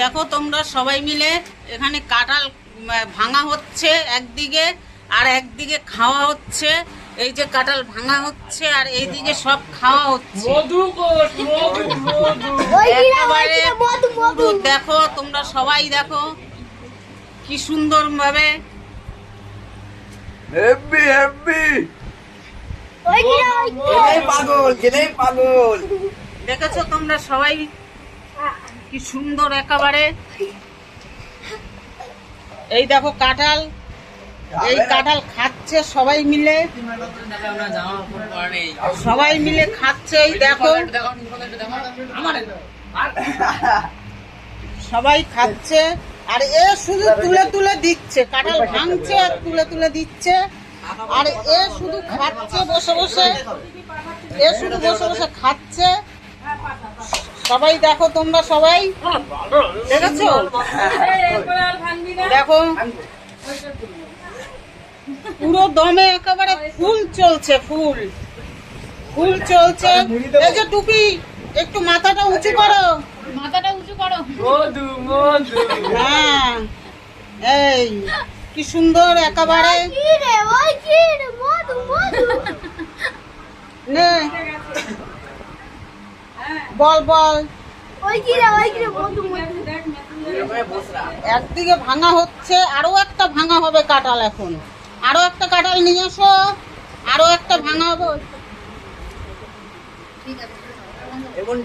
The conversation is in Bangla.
দেখো তোমরা সবাই মিলে এখানে কাঁঠাল ভাঙা হচ্ছে একদিকে আর একদিকে খাওয়া হচ্ছে। এই যে কাঁঠাল ভাঙা হচ্ছে আর এইদিকে সব খাওয়া হচ্ছে। একেবারে দেখো তোমরা সবাই দেখো কি সুন্দর ভাবে হেব্বি। হেব্বি পাগল পাগল। দেখেছ তোমরা সবাই? কি সুন্দর একেবারে। এই দেখো কাঁঠাল। এই কাঁঠাল খাচ্ছে সবাই মিলে। সবাই মিলে খাচ্ছে, এই দেখো। সবাই খাচ্ছে, আর এ শুধু তুলে তুলে দিচ্ছে, কাঁঠাল ভাঙছে আর তুলে তুলে দিচ্ছে। আর এ শুধু খাচ্ছে, বসে বসে। এ শুধু বসে বসে খাচ্ছে। সবাই দেখো তোমরা সবাই। দেখেছ? দেখো। পুরো দমে একেবারে ফুল চলছে ফুল। ফুল চলছে। এই যে টুপি একটু মাথাটা উঁচু করো। মাথাটা উঁচু করো। মধু মধু। হ্যাঁ। এই কি সুন্দর একেবারে। নে। বল বল। একদিকে ভাঙা হচ্ছে আরও একটা ভাঙা হবে কাঁঠাল এখন। আরও একটা কাঁঠাল নিয়ে আসো আরও একটা ভাঙা হবে। এবং